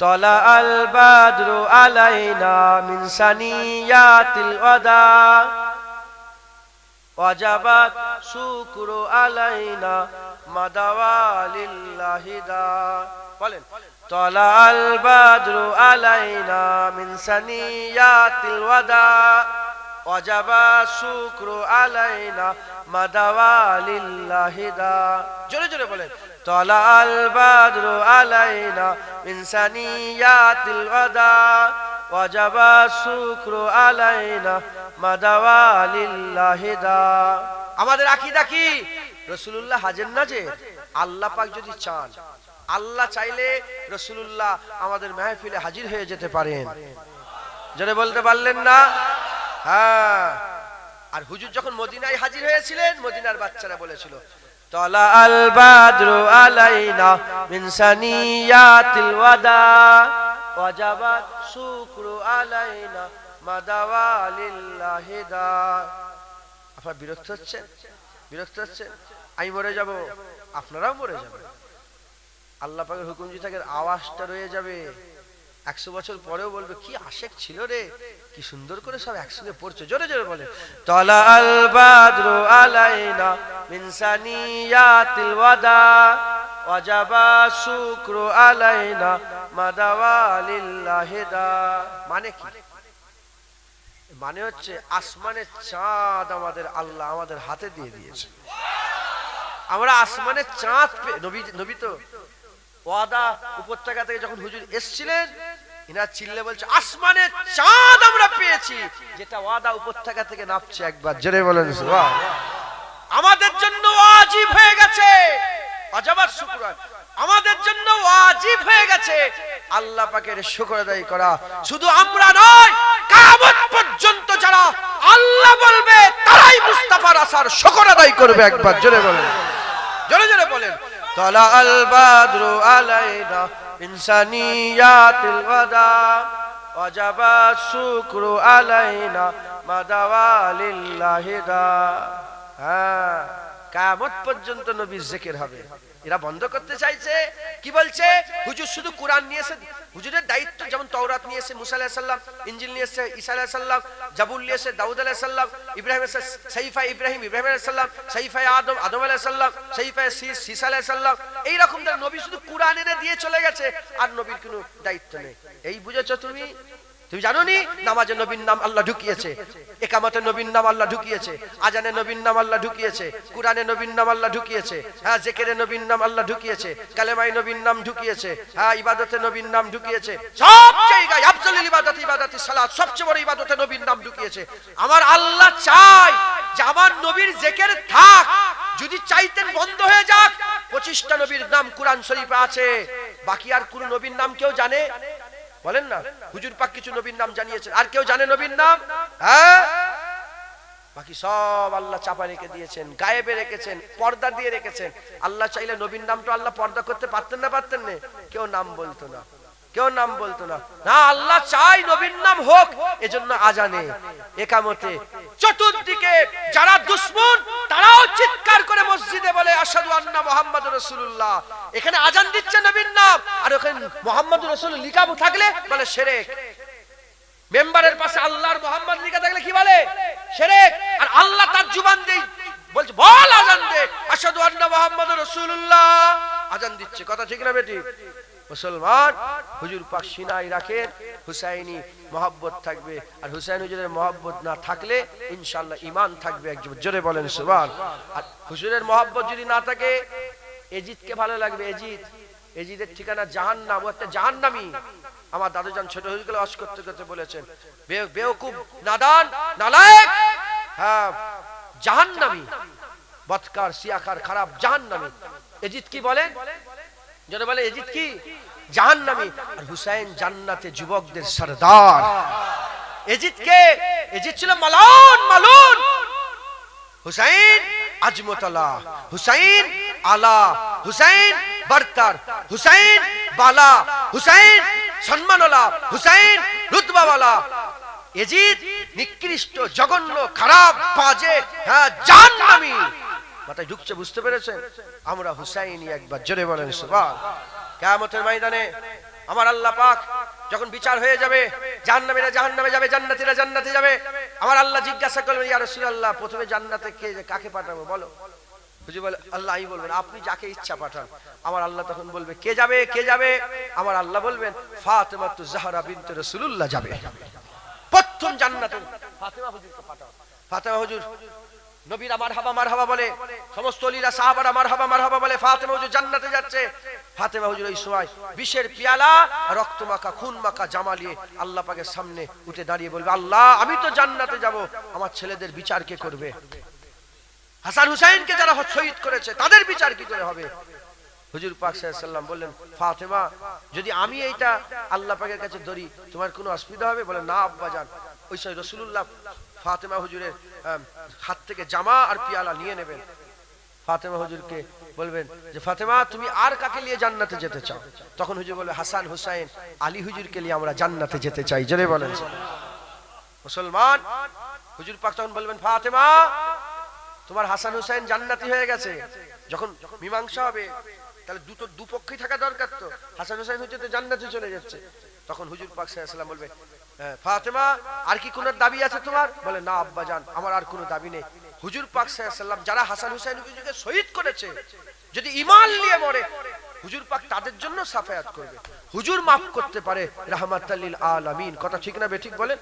طلع البدر علينا من سنيات الوداع وجبت شكر علينا مدوى لله دا طلع البدر علينا من سنيات الوداع অজাবা শুক্র আলাইনা মাদাওয়ালিল্লাহিদা জোরে জোরে বলেন, তলাল বাদরু আলাইনা ইনসানিয়াতিল ওয়াদা। অজাবা শুক্র আলাইনা মাদাওয়ালিল্লাহিদা আমাদের আকি কি? রসুলুল্লাহ হাজেন না যে আল্লাহ পাক যদি চান, আল্লাহ চাইলে রসুলুল্লাহ আমাদের মেহফিলে হাজির হয়ে যেতে পারেন। যারা বলতে পারলেন না? হ্যাঁ। আর হুজুর যখন মদিনায় হাজির হয়েছিলেন, মদিনার বাচ্চারা বলেছিল তলা আল বাদরু আলাইনা মিন সানিয়াতিল ওয়াদা ওয়াজাবাত শুকরু আলাইনা মাদাওয়া লিল্লাহি দা। আপনারা বিরক্ত হচ্ছেন? বিরক্ত হচ্ছেন? আমি মরে যাব। আপনারাও মরে যাবেন। আল্লাহ পাকের হুকুম যদি থাকে আওয়াজটা রয়ে যাবে। একশো বছর পরেও বলবে, কি আশেক ছিল রে? কি সুন্দর করে সব একসঙ্গে পড়ছে। জোরে জোরে বলে তলা আল আলাইনা শুকরু আলাইনা মানে কি? মানে হচ্ছে আসমানের চাঁদ আমাদের আল্লাহ আমাদের হাতে দিয়ে দিয়েছে। আমরা আসমানের চাঁদ নবী নবী তো ওয়াদা উপত্যকা থেকে যখন হুজুর এসছিলেন, ইনার চিল্লে বলছে, আসমানের চাঁদ আমরা পেয়েছি। যেটা ওয়াদা উপত্যকা থেকে নামছে একবার, জোরে বলেন। আমাদের জন্য ওয়াজিব হয়ে গেছে। অজাবার শুকর আমাদের জন্য ওয়াজিব হয়ে গেছে। আল্লাহ পাকের শুকর আদায় করা। শুধু আমরা নয়, কিয়ামত পর্যন্ত যারা আল্লাহ বলবে, তারাই মুস্তাফার আসার শুকর আদায় করবে একবার, জোরে বলেন। জোরে জোরে বলেন। طلع البدر علينا من سنيات الوداع وجب الشكر علينا ما دوا لله دا হ্যাঁ কিয়ামত পর্যন্ত নবীর জিকির হবে এরা বন্ধ করতে চাইছে। কি বলছে? হুজুর শুধু কোরআন নিয়েছে হুজুরের দায়িত্ব যেমন তওরাত নিয়েছে মুসা আলাইহিস সালাম, ইনজিল নিয়েছে ঈসা আলাইহিস সালাম জাবুর নিয়েছে দাউদ আলাইহিস সালাম, ইব্রাহিম সাইফা ইব্রাহিম ইব্রাহিম আলাইহিস সালাম, সাইফা আদম আদম আলাইহিস সালাম, সাইফা সিস সিসা আলাইহিস সালাম এই রকম তার নবী শুধু কোরআন এনে দিয়ে চলে গেছে, আর নবীর কোনো দায়িত্ব নেই। এই বুঝেছ তুমি? তুমি জানো নি নামাজে নবীর নাম আল্লাহ ঢুকিয়েছে একামতে নবীর নাম আল্লাহ ঢুকিয়েছে আজানে নবীর নাম আল্লাহ ঢুকিয়েছে কুরআনে নবীর নাম আল্লাহ ঢুকিয়েছে হ্যাঁ জেকেরে নবীর নাম আল্লাহ ঢুকিয়েছে কালেমাই নবীর নাম ঢুকিয়েছে হ্যাঁ ইবাদতে নবীর নাম ঢুকিয়েছে সব জায়গায় আফজলুল ইবাদত ইবাদতি সালাত সবচেয়ে বড় ইবাদতে নবীর নাম ঢুকিয়েছে আমার আল্লাহ চাই যে আমার নবীর জেকের থাক যদি চাইতেন বন্ধ হয়ে যাক পঁচিশটা নবীর নাম কুরআন শরীফে আছে বাকি আর কোন নবীর নাম কেউ জানে বলেন না, হুজুর পাক কিছু নবীর নাম জানিয়েছেন। আর কেউ জানে নবীর নাম? হ্যাঁ? বাকি সব আল্লাহ চাপা রেখে দিয়েছেন, গায়েবে রেখেছেন, পর্দা দিয়ে রেখেছেন। আল্লাহ চাইলে নবীর নামটা আল্লাহ পর্দা করতে পারতেন না পারতেন না? কেউ নাম বলতো না। কেউ নাম বলতো না। না, আল্লাহ চাই নবীর নাম হোক, এজন্য আজানে, একামতে। চতুর্দিকে যারা দুশ্মন, তারাও চিৎকার করে মসজিদে বলে আসাদু আন্না মোহাম্মদ রসুল্লাহ এখানে আজান দিচ্ছে নবীর নাম, আর ওখানে মোহাম্মদ রসুল লিখাবো থাকলে বলে, সেরেক। মেম্বারের পাশে আল্লাহর মোহাম্মদ লিখা থাকলে কি বলে? সেরেক। আর আল্লাহ তার জুবান দেই, বলছে, বল আজান দে আসাদু আন্না মোহাম্মদ রসুল্লাহ আজান দিচ্ছে। কথা ঠিক না বেটি? মুসলমান, হুজুর পাক সিনাই রাখেন, হুসাইনি মহাব্বত থাকবে। আর হুসাইন হুজুরের মহাব্বত না থাকলে ইনশাল্লাহ ইমান থাকবে একজন। জোরে বলেন সুবান আর হুজুরের মহাব্বত যদি না থাকে, এজিদকে ভালো লাগবে, এজিদ। এজিদের ঠিকানা জাহান্নাম, ও একটা জাহান্নামি। আমার দাদুজান ছোট হুজুরকে অস করতে করতে বলেছেন বেওকুব নাদান, নালায়েক হ্যাঁ জাহান্নামি। বৎকার সিয়াকার খারাপ জাহান্নামি। এজিদ কি বলেন যেন বলে এজিদ কি? আর হুসাইন জান্নাতে যুবকদের এজিদ কে? এজিদ ছিল মালুন হুসাইন, আজমতলা। হুসাইন, আলা। হুসাইন হুসাইন, বালা। হুসাইন সম্মানলা হুসাইন এজিদ নিকৃষ্ট, জঘন্য, খারাপ, বাজে। হ্যাঁ জাহান্নামী। মাথায় ঢুকছে বুঝতে পেরেছেন? আমরা হুসাইনি একবার জোরে বলেন সুবহান। কিয়ামতের ময়দানে আমার আল্লাহ পাক যখন বিচার হয়ে যাবে জাহান্নামীরা জাহান্নামে যাবে জান্নাতীরা জান্নাতে যাবে আমার আল্লাহ জিজ্ঞাসা করবেন ইয়া রাসূলুল্লাহ প্রথমে জান্নাতে কে কাকে পাঠাবো? বলো। হুজুর বলে আল্লাহ আমি বলবেন আপনি যাকে ইচ্ছা পাঠান। আমার আল্লাহ তখন বলবে কে যাবে কে যাবে? আমার আল্লাহ বলবেন ফাতেমা তু জাহরা বিনতে রাসূলুল্লাহ যাবে। প্রথম জান্নাতে। ফাতেমা হুজুরকে পাঠাও। ফাতেমা হুজুর নবীর আমার হাবা মার হাবা বলে, সমস্ত অলিরা সাহাবার আমার হাবা মার হাবা বলে, ফাতেমা হুজুর জান্নাতে যাচ্ছে। ফাতেমা হুজুর ওই সময় বিষের পিয়ালা, রক্ত মাখা, খুন মাখা, জামা নিয়ে আল্লাহ পাকের সামনে উঠে দাঁড়িয়ে বলবে, আল্লাহ, আমি তো জান্নাতে যাব। আমার ছেলেদের বিচার কে করবে? হাসান হুসাইনকে যারা শহীদ করেছে, তাদের বিচার কি করে হবে? হুজুর পাক সাল্লাম বললেন, ফাতেমা, যদি আমি এইটা আল্লাহ পাকের কাছে ধরি, তোমার কোনো অসুবিধা হবে? বলে, না, আব্বা যান ওই সময় রসুল্লাহ ফাতেমা হুজুরের হাত থেকে জামা আর পিয়ালা নিয়ে নেবেন। ফাতেমা হুজুরকে বলবেন যে, ফাতেমা, তুমি আর কাকে নিয়ে জান্নাতে যেতে চাও? তখন হুজুর বলবে হাসান হুসাইন, আলী হুজুরকে নিয়ে আমরা জান্নাতে যেতে চাই। জোরে বলেন। মুসলমান, হুজুর পাক তখন বলবেন, ফাতেমা, তোমার হাসান হুসাইন জান্নাতি হয়ে গেছে। যখন মীমাংসা হবে, তাহলে দুটো দুপক্ষই থাকা দরকার তো। হাসান হুসাইন হচ্ছে তো জান্নাতে চলে যাচ্ছে। তখন হুজুর পাক সাল্লাম বলবে "হ্যাঁ, ফাতেমা আর কি কোনো দাবি আছে তোমার? বলে না আব্বা জান আমার আর কোনো দাবি নেই। হুজুর পাক সাল্লাম যারা হাসান হুসাইন হুজুরকে শহীদ করেছে যদি ইমান নিয়ে মরে হুজুর পাক তাদের জন্য সাফায়াত করবে। হুজুর মাফ করতে পারে রাহমাতাল্লিল আলামিন। কথা ঠিক না বেঠিক বলেন?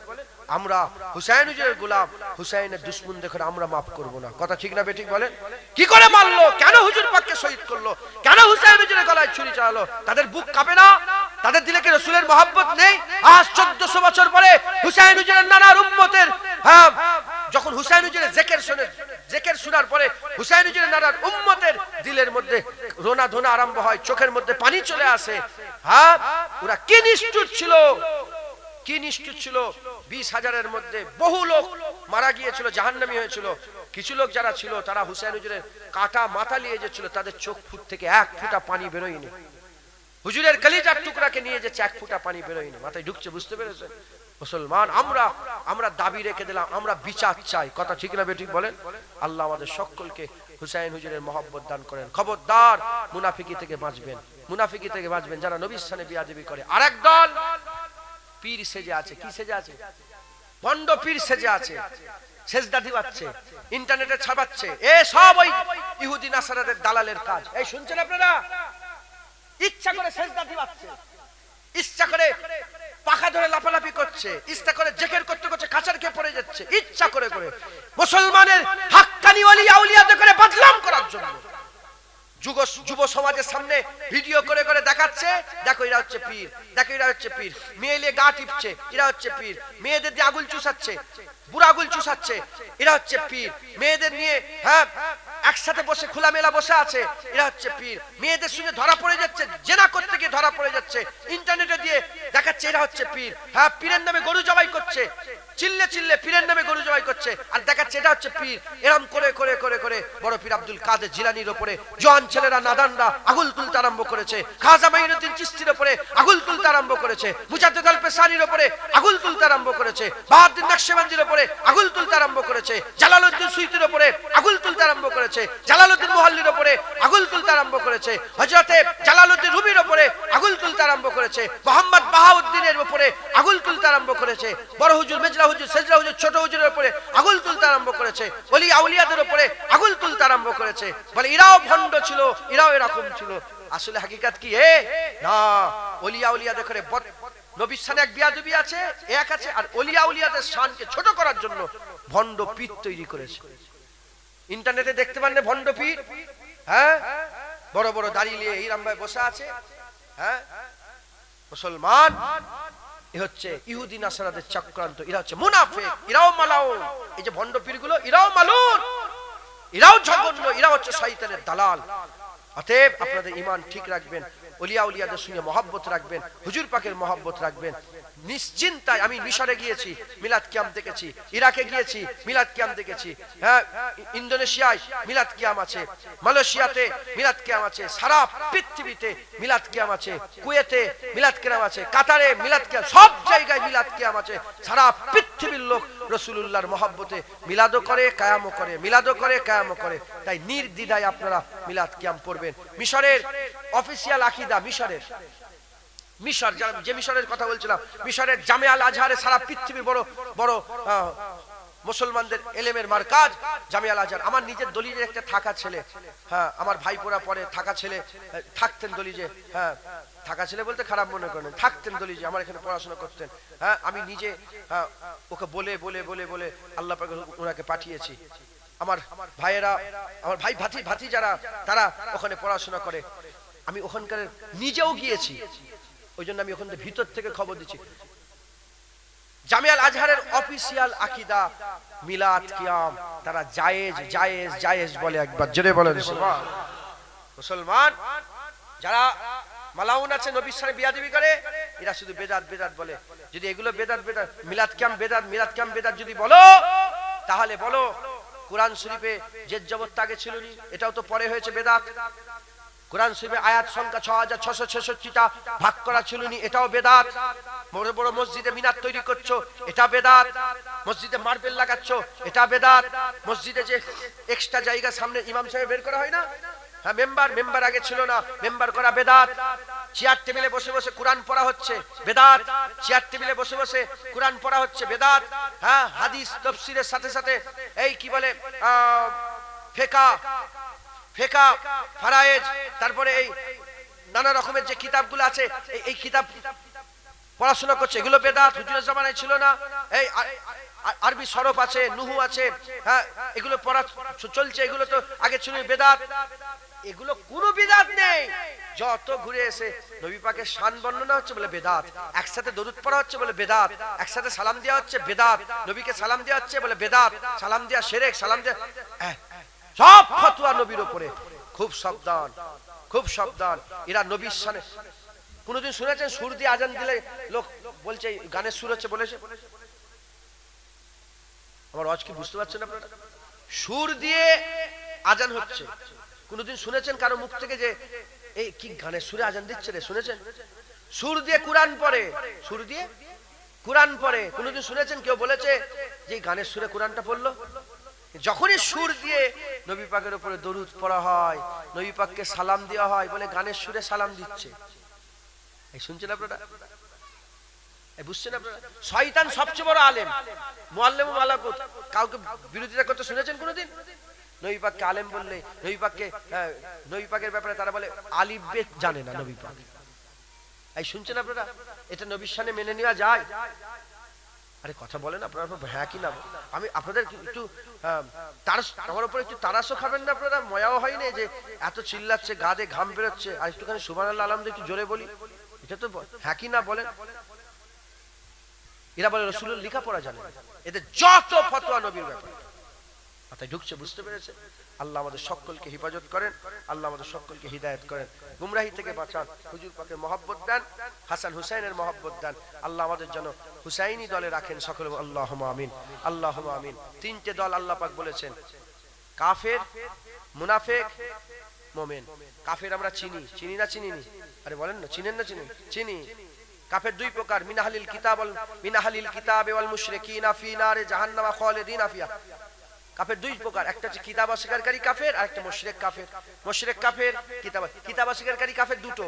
আমরা হুসাইন হুজুরের গোলাম হুসাইনের দুশ্মন দেখে আমরা মাফ করব না। কথা ঠিক না বেঠিক বলেন? কি করে মারলো? কেন হুজুর পাককে শহীদ করল? কেন হুসাইন হুজুরের গলায় ছুরি চালালো? তাদের বুক কাঁপে না? তাদের দিলে কি রসুলের মহব্বত নেই? আজ চোদ্দশো বছর পরে হুসাইন হুজুরের নানার উম্মতের হ্যাঁ যখন হুসাইন হুজুরের জেকের শুনে, জেকের শোনার পরে হুসাইন হুজুরের নানার উম্মতের দিলের মধ্যে রোনা ধোনা আরম্ভ হয়, চোখের মধ্যে পানি চলে আসে। হ্যাঁ ওরা কি নিষ্ঠুর ছিল? কি নিষ্ঠুর ছিল? বিশ হাজারের মধ্যে বহু লোক মারা গিয়েছিল, জাহান্নামী হয়েছিল। কিছু লোক যারা ছিল, তারা হুসাইন হুজুরের কাটা মাথা নিয়ে যেছিল তাদের চোখ ফুট থেকে এক ফুটা পানি বেরোয়নি। হুজুরের কলিজার টুকরাকে নিয়ে যাচ্ছে এক ফুটা পানি বেরোয়নি, মাথায় ঢুকছে, বুঝতে পেরেছেন? মুসলমান, আমরা আমরা দাবি রেখে দিলাম, আমরা বিচার চাই। কথা ঠিক না বেঠিক বলেন? আল্লাহ আমাদের সকলকে হুসাইন হুজুরের মহব্বত দান করেন। খবরদার মুনাফিকি থেকে বাঁচবেন। মুনাফিকি থেকে বাঁচবেন, যারা নবীর স্থানে বিয়াদবি করে। আরেক দল, পীর সেজে আছে। কি সেজে আছে? ভণ্ড পীর সেজে আছে। সেজদা দিবাচ্ছে, ইন্টারনেটে ছাপাচ্ছে। এ সব ওই ইহুদি, নাসারাদের দালালের কাজ। এই শুনছেন আপনারা? ইচ্ছা করে সেজদা দিবাচ্ছে। ইচ্ছা করে পাখা ধরে লাফালাফি করছে। ইচ্ছা করে জেকের করতে করতে কাছার খেয়ে পড়ে যাচ্ছে। ইচ্ছা করে করে। মুসলমানের হাক্কানি ওলি আউলিয়াতে করে বদনাম করার জন্য। যুব যুব সমাজের সামনে ভিডিও করে করে দেখাচ্ছে, দেখো এরা হচ্ছে পীর, দেখো এরা হচ্ছে পীর। মেয়ে নিয়ে গা টিপছে, এরা হচ্ছে পীর। মেয়েদের দিয়ে আগুল চুষাচ্ছে, বুড়া আগুল চুষাচ্ছে, এরা হচ্ছে পীর। মেয়েদের নিয়ে হ্যাঁ একসাথে বসে, খোলামেলা বসে আছে। এরা হচ্ছে পীর। মেয়েদের সঙ্গে ধরা পড়ে যাচ্ছে, জেনা করতে গিয়ে ধরা পড়ে যাচ্ছে। ইন্টারনেটে দিয়ে দেখাচ্ছে এরা হচ্ছে পীর। হ্যাঁ পীরের নামে গরু জবাই করছে। চিল্লে চিল্লে পীরের নামে গরু জবাই করছে। আর দেখাচ্ছে এটা হচ্ছে পীর। এরম করে করে করে করে বড় পীর আব্দুল কাদের জিলানির ওপরে জোয়ান ছেলেরা নাদানরা আগুল তুলতে আরম্ভ করেছে। খাজা মাইনুদ্দিন চিস্তির ওপরে আগুল তুলতে আরম্ভ করেছে। মুজাদ্দেদ আল পেসানির ওপরে আগুল তুলতে আরম্ভ করেছে। বাহাদ্দিন নকশেবন্দির ওপরে আগুল তুলতে আরম্ভ করেছে। জালালউদ্দিন সুইতির ওপরে আগুল তুলতে আরম্ভ করেছে। জালালউদ্দিন মুহাল্লির ওপরে আগুল তুলতে আরম্ভ করেছে। হযরতে জালালউদ্দিন রুমির আরম্ভ করেছে, মোহাম্মদ বাহাউদ্দিনের উপরে আগুল তুলতে আরম্ভ করেছে, বড় হুজুর মেজলা হুজুর সেজলা হুজুর, ছোট হুজুরের উপরে আগুল তুলতে আরম্ভ করেছে, ওলি আউলিয়াদের উপরে আগুল তুলতে আরম্ভ করেছে। বলে, এরাও ভণ্ড ছিল, এরাও এরকম ছিল। আসলে হাকিকাত কি, এ? না ওলিয়া উলিয়াদের করে নবীর সানে এক বিয়াদবি আছে, এক আছে, আর ওলিয়া উলিয়াদের শানকে ছোট করার জন্য ভণ্ড পীর তৈরি করেছে। ইন্টারনেটে দেখতে পান ভণ্ড পীর হ্যাঁ? বড় বড় দাঁড়িয়ে হিরাম ভাই বসে আছে হ্যাঁ? মুসলমান, এ হচ্ছে ইহুদি, নাসারাদের চক্রান্ত, এরা হচ্ছে মুনাফে এরাও মালাও এই যে ভণ্ড পীরগুলো, এরাও মালুন এরাও জঘন্য, এরা হচ্ছে শয়তানের দালাল। অতএব আপনাদের ইমান ঠিক রাখবেন। অলিয়া উলিয়াদের সঙ্গে মহব্বত রাখবেন, হুজুর পাকের মহব্বত রাখবেন। নিশ্চিন্তায় আমি মিশরে গিয়েছি, মিলাদ কিয়াম দেখেছি, ইরাকে গিয়েছি, মিলাদ কিয়াম দেখেছি। হ্যাঁ ইন্দোনেশিয়ায় মিলাদ কিয়াম আছে, মালয়েশিয়াতে মিলাদ কিয়াম আছে, সারা পৃথিবীতে মিলাদ কিয়াম আছে, কুয়েতে মিলাদ কিয়াম আছে, কাতারে মিলাদ কিয়াম, সব জায়গায় মিলাদ কিয়াম আছে। সারা পৃথিবীর লোক রসুলুল্লাহর মহাব্বতে মিলাদও করে, কায়ামও করে, মিলাদও করে, কায়ামও করে। তাই নির্দ্বিধায় আপনারা মিলাদ কিয়াম পড়বেন। মিশরের অফিসিয়াল আকিদা মিশরের। মিশর যে মিশরের কথা বলছিলাম, মিশরের জামে আল আজহারে সারা পৃথিবীর বড় বড় মুসলমানদের এলেমের মার কাজ জামিয়াল আজহার। আমার নিজের দলিলের একটা থাকা ছেলে হ্যাঁ আমার ভাই ভাইপোরা পরে থাকা ছেলে থাকতেন দলিজে হ্যাঁ থাকা ছেলে বলতে খারাপ মনে করেন। থাকতেন দলিজে আমার এখানে পড়াশোনা করতেন। হ্যাঁ আমি নিজে হ্যাঁ, ওকে বলে বলে বলে বলে আল্লাহ ওনাকে পাঠিয়েছি। আমার ভাইয়েরা আমার ভাই ভাতি ভাতি যারা তারা ওখানে পড়াশোনা করে। আমি ওখানকার নিজেও গিয়েছি। ওই জন্য আমি ওখান থেকে ভিতর থেকে খবর দিচ্ছি। জামিয়াল আজহারের অফিসিয়াল আকিদা মিলাদ কিয়াম। তারা জায়েজ জায়েজ জায়েজ বলে একবার জোরে বলেন। মুসলমান। যারা মালাউন আছে, নবীর সাথে বিয়াদিবি করে, এরা শুধু বেদাত বেদাত বলে। যদি এগুলো বেদাত বেদাত, মিলাদ ক্যাম, বেদাত, মিলাদ ক্যাম, বেদাত যদি বলো, তাহলে বলো, কোরআন শরীফে যে জবত আগে ছিল এটাও তো পরে হয়েছে বেদাত। কোরআন শরীফে আয়াত সংখ্যা ছ হাজার ছশো ছেষট্টিটা ভাগ করা ছিল নি, এটাও বেদাত। বড় বড় মসজিদে মিনার তৈরি করছ, এটা বেদাত। মসজিদে মার্বেল লাগাচ্ছ, এটা বেদাত। মসজিদে যে এক্সট্রা জায়গা সামনে ইমাম সাহেব বের করা হয় না? হ্যাঁ মেম্বার মেম্বার আগে ছিল না, মেম্বার করা বেদাত। চেয়ার টেবিলে বসে বসে কোরআন পড়া হচ্ছে, বেদাত। চেয়ার টেবিলে বসে বসে কোরআন পড়া হচ্ছে, বেদাত। হ্যাঁ হাদিস তফসিরের সাথে সাথে, এই কি বলে ফেকা ফেকা, ফারায়েজ, তারপরে এই নানা রকমের যে কিতাবগুলো আছে, এই কিতাব পড়াশোনা করছে, এগুলো বেদাত হুজুরের জামানায় ছিল না। এই আরবি সরফ আছে, নুহু আছে হ্যাঁ এগুলো পড়া চলছে, এগুলো তো আগে ছিল বেদাত। এগুলো কোনো বেদাত নেই। যত ঘুরে এসে নবী পাকের শান বর্ণনা হচ্ছে বলে বেদাত, একসাথে দরুদ পড়া হচ্ছে বলে বেদাত, একসাথে সালাম দেওয়া হচ্ছে বেদাত, নবীকে সালাম দেওয়া হচ্ছে বলে বেদাত, সালাম দেওয়া সেরেক, সালাম দেওয়া সব ফতুয়া নবীর উপরে। খুব সাবধান খুব সাবধান। এরা নবীর সানে। কোনদিন শুনেছেন, সুর দিয়ে আজান দিলে লোক বলছে, গানের সুর হচ্ছে বলেছে? আমার আজ কি বুঝতে পারছেন আপনারা? সুর দিয়ে আজান হচ্ছে। কোনদিন শুনেছেন কারও মুখ থেকে যে, এই কি গানের সুরে আজান দিচ্ছে রে? শুনেছেন? সুর দিয়ে কোরআন পড়ে। সুর দিয়ে কোরআন পড়ে। কোনদিন শুনেছেন? কেউ বলেছে যে গানের সুরে কোরআনটা পড়ল? যখনই সুর দিয়ে নবী পাকের উপরে দরুদ পড়া হয় নবী পাককে সালাম দেওয়া হয় বলে গানের সুরে সালাম দিচ্ছে। এই শুনছেন আপনারা? বুঝছেন আপনারা? শয়তান সবচেয়ে বড় আলেম। মুআল্লিম মালাকুত। কাউকে বিরোধিতা করতে শুনেছেন কোনোদিন? নবী পাককে আলেম বললে নবী পাককে আহ, নবী পাকের ব্যাপারে তারা বলে আলিফ বে জানে না নবী পাক। এই শুনছেন আপনারা? এটা নবীর সামনে মেনে নেওয়া যায়। আরে কথা বলেন আপনারা হ্যাঁ কি না? আমি আপনাদের একটু তার, আমার উপরে একটু তারাসও খাবেন না আপনারা? ময়াও হয়নি যে এত চিল্লাচ্ছে গা গাদে ঘাম বেরোচ্ছে। আর একটুখানি সুবান আল্লাহ আলহামদ একটু জোরে বলি। এটা তো হ্যাঁ কি না বলেন? এরা বলে রসুলের লেখা পড়া জানে এদের যত ফতোয়া নবীর ব্যাপার। মাথায় ঢুকছে, বুঝতে পেরেছে? আল্লাহ আমাদের সকলকে হেফাজত করেন, আল্লাহ আমাদের সকলকে হিদায়ত করেন। গুমরাহি থেকে বাঁচান, হুজুর পাকে মহব্বত দেন, হাসান হুসাইনের মহব্বত দেন। আল্লাহ আমাদের জন্য হুসাইনি দলে রাখেন সকল আল্লাহ আমিন আল্লাহ আমিন। তিনটে দল আল্লাহ পাক বলেছেন, কাফের, মুনাফেক, মোমেন। কাফের আমরা চিনি চিনি না চিনি আরে বলেন না, চিনেন না চিনি চিনি। কাফের দুই প্রকার, মিনাহালিল কিতাব মিনাহালিল কিতাব ওয়াল মুশরিকিনা ফি নারে জাহান্নামা খালিদিনা ফিহা। কাফের দুই প্রকার, একটা হচ্ছে কিতাব অস্বীকারী কাফের আর একটা মুশরিক কাফের। মুশরিক কাফের, কিতাব কিতাব অস্বীকারী কাফের দুটো,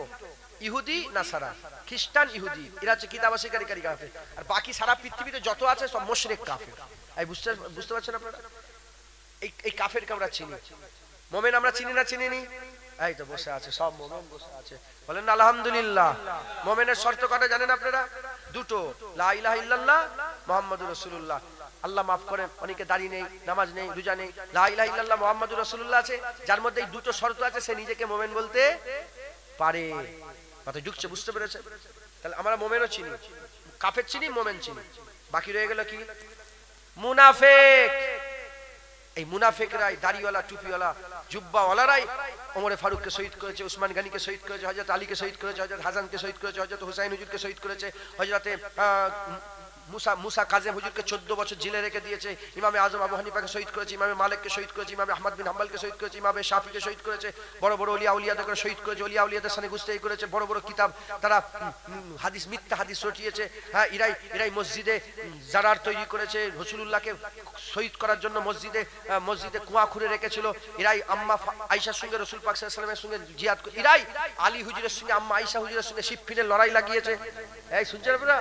ইহুদি না সারা খ্রিস্টান, ইহুদি, এরা হচ্ছে কিতাব অস্বীকারী কাফের। আর বাকি সারা পৃথিবীতে যত আছে সব মুশরিক কাফের। এই বুঝতে বুঝতে পারছেন আপনারা? এই এই কাফেরকে আমরা চিনি। মোমেন আমরা চিনি না চিনি নি এই তো বসে আছে, সব মোমেন বসে আছে। বলেন আলহামদুলিল্লাহ। মোমেনের শর্ত কটা জানেন আপনারা? দুটো, লা ইলাহা ইল্লাল্লাহ, মুহাম্মাদুর রাসূলুল্লাহ। আল্লাহ মাফ করেন, অনেকে দাড়ি নেই, নামাজ নেই, রোজা নেই। লা ইলাহা ইল্লাল্লাহ মুহাম্মাদুর রাসূলুল্লাহ আছে, যার মধ্যে এই দুটো শর্ত আছে, সে নিজেকে মোমেন বলতে পারে। কথা ঢুকছে, বুঝতে পেরেছে? তাহলে আমরা মোমেনও চিনি, কাফের চিনি, মোমেন চিনি। বাকি রয়ে গেল কি? মুনাফেক। এই মুনাফেকরাই, দাড়িওয়ালা, টুপিওয়ালা, জুব্বাওয়ালারাই ওমরে ফারুককে শহীদ করেছে, উসমান গানিকে শহীদ করেছে হজরত আলীকে শহীদ করেছে হজরত হাসানকে শহীদ করেছে হজরত হুসাইন হুজুরকে শহীদ করেছে হজরতে মুসা মুসা কাজে হুজুরকে চোদ্দ বছর জেলে রেখে দিয়েছে, ইমামে আজম আবু হানিফাকে শহীদ করেছে, ইমামে মালিককে শহীদ করেছে, ইমামে আহমদ বিন হাম্বালকে শহীদ করেছে, ইমামে শাফিকে শহীদ করেছে, বড় বড় অলিয়া উলিয়াদের করে শহীদ করেছে অলিয়া উলিয়াদের সামনে গুস্তাই করেছে, বড় বড় কিতাব তারা হাদিস, মিথ্যা হাদিস রটিয়েছে হ্যাঁ ইরাই ইরাই মসজিদে জারার তৈরি করেছে, রসুলুল্লাহকে শহীদ করার জন্য মসজিদে মসজিদে কুয়া খুঁড়ে রেখেছিল এরাই আম্মা আয়েশার সঙ্গে, রসুল পাক সাল্লামের সঙ্গে জিয়াদ ইরাই আলী হুজুরের সঙ্গে, আম্মা আয়েশা হুজুরের সঙ্গে শিবফিনের লড়াই লাগিয়েছে। এই, শুনছেন আপনারা?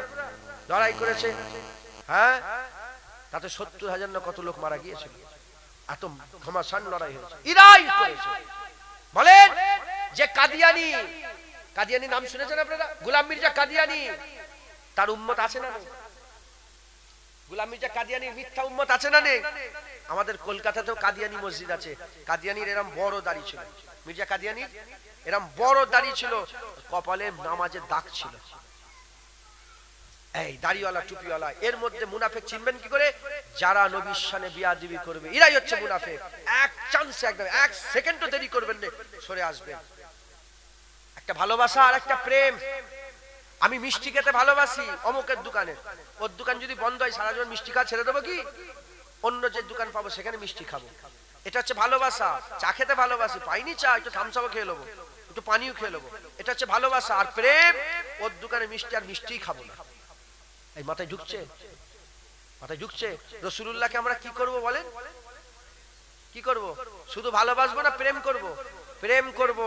লড়াই করেছে। হ্যাঁ? তাতে সত্তর হাজার না কত লোক মারা গিয়েছিল। এত ঘমাসান লড়াই হয়েছে। ইরাই করেছে। বলেন, যে কাদিয়ানি কাদিয়ানি নাম শুনেছেন আপনারা? গোলাম মির্জা কাদিয়ানি। তার উম্মত আছে না? গোলাম মির্জা কাদিয়ানির মিথ্যা উম্মত আছে না নেই? আমাদের কলকাতাতেও কাদিয়ানি মসজিদ আছে। কাদিয়ানির এরম বড় দাড়ি ছিল। মির্জা কাদিয়ানির এরম বড় দাড়ি ছিল। কপালে নামাজের দাগ ছিল। এই দাড়িওয়ালা, টুপিওয়ালা, এর মধ্যে মুনাফেক চিনবেন কি করে? যারা নবীর শানে বিয়াদিবি করবে, এরাই হচ্ছে মুনাফেক। এক চান্সে একদম, এক সেকেন্ডও দেরি করবেন না, সরে আসবেন। একটা ভালোবাসা আর একটা প্রেম। আমি মিষ্টি খেতে ভালোবাসি অমুকের দোকানে। ওর দোকান যদি বন্ধ হয় সারা জীবন মিষ্টি খাওয়া ছেড়ে দেবো কি? অন্য যে দোকান পাবো, সেখানে মিষ্টি খাব। এটা হচ্ছে ভালোবাসা। চা খেতে ভালোবাসি। পাইনি চা, একটু থামসাও খেয়ে নেব। একটু পানিও খেয়ে নেব। এটা হচ্ছে ভালোবাসা। আর প্রেম, ওর দোকানে মিষ্টি আর মিষ্টিই খাব না। এই মাথায় ঢুকছে? মাথায় ঢুকছে? রসুল্লাহকে আমরা কি করব বলেন? কি করব? শুধু ভালোবাসবো না প্রেম করব? প্রেম করব।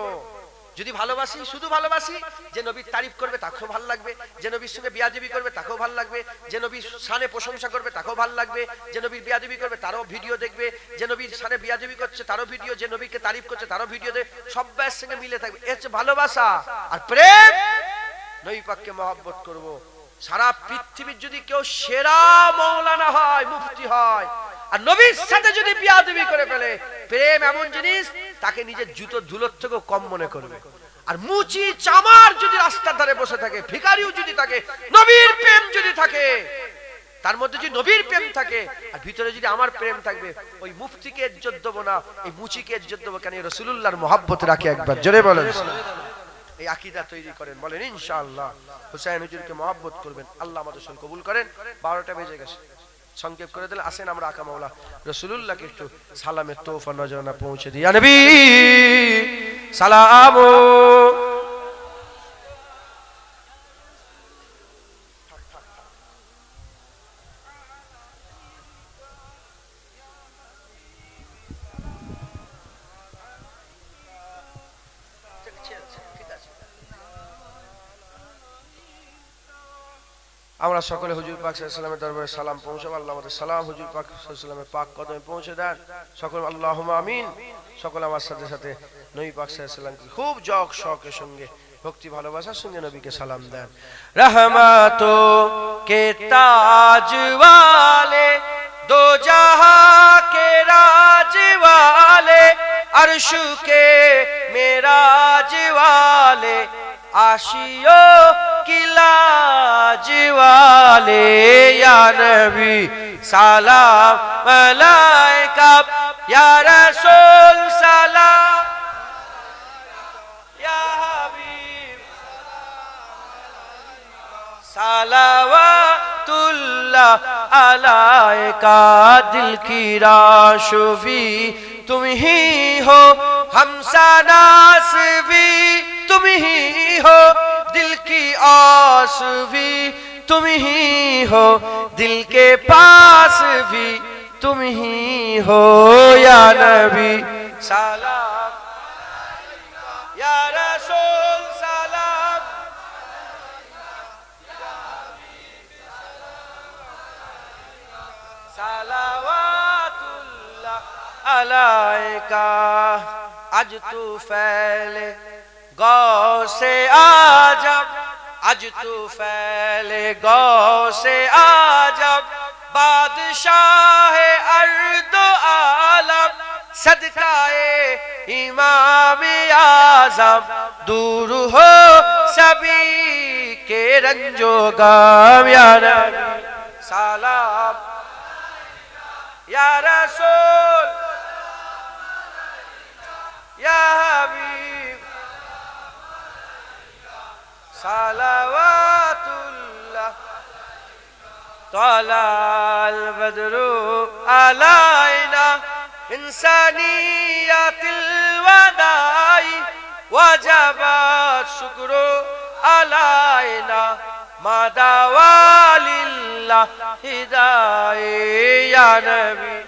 যদি ভালোবাসি, শুধু ভালোবাসি, যে নবীর তারিফ করবে তাকেও ভালো লাগবে, যে নবীর সঙ্গে বিয়াদিবি করবে তাকেও ভালো লাগবে, যে নবীর সানে প্রশংসা করবে তাকেও ভালো লাগবে, যে নবীর বিয়াদিবি করবে তারও ভিডিও দেখবে, যে নবীর সানে বিয়াদিবি করছে তারও ভিডিও, যে নবীকে তারিফ করছে তারও ভিডিও দেখবে ব্যয়ের সঙ্গে মিলে থাকবে। এ হচ্ছে ভালোবাসা। আর প্রেম? নবী পাককে মহব্বত করব। সারা পৃথিবীর যদি কেউ সেরা মৌলানা হয়, মুফতি হয়, আর নবীর সাথে যদি বিয়াদবি করে ফেলে, প্রেম এমন জিনিস, তাকে নিজের জুতো ধুলোর থেকেও কম মনে করবে। আর মুচি চামার যদি রাস্তার ধারে বসে থাকে, ভিখারিও যদি থাকে, নবীর প্রেম যদি থাকে, তার মধ্যে যদি নবীর প্রেম থাকে, আর ভিতরে যদি আমার প্রেম থাকবে, ওই মুফতিকে ইজ্জত দেবো না, এই মুচিকে ইজ্জত দেবো কেন? রসুল্লাহর মহাব্বত রাখে একবার, জোরে বলেন। এই আকিদা তৈরি করেন, বলেন, ইনশাআল্লাহ, হুসাইন হুজুরকে মহাব্বত করবেন, আল্লাহ আমাদের সঙ্গে কবুল করেন। বারোটা বেজে গেছে। সংক্ষেপ করে দিলে, আসেন আমরা আকা মাওলা রসুল্লাহকে একটু সালামের তোফা নজরানা পৌঁছে দিই। নবী, সালাম আমরা সকলে হুজুর পাক সাল্লামের দরবারে সালাম পৌঁছাবো আল্লাহ আমাদের সালাম হুজুর পাক সাল্লামের পাক কদমে পৌঁছে দেন সকল আল্লাহ আমিন সকল আমার সাথে সাথে নবী পাক সাল্লামকে খুব জক শখের সঙ্গে ভক্তি ভালোবাসার সঙ্গে নবীকে সালাম দেন রহমতো কে তাজ वाले दो जहां के राज वाले अर्श के मेराज वाले आशियो की लाज वाले या नबी सलाम मलाइका या रसूल सलाम या हबीब सलावातुल्लाह अलाइका दिल की राशुफी तुम ही हो हमसनास भी तुम ही हो, दिल की आस भी तुम ही हो, दिल के पास भी तुम ही हो, या नबी। सलाम। या रसूल, सलाम। सलावातुल्लाह अलाइका आज तू फैले। گو سے آ جب اج تو فیل گو سے آ بادشاہ ارد و عالم صدقہ امام دور ہو سبھی کے رنجو گام یا نبی، سلام. یا رسول، یا حبیب. صلوات الله طلع البدر علينا من ثنيات الوداع وجب الشكر علينا ما دوا لله هداية يا نبي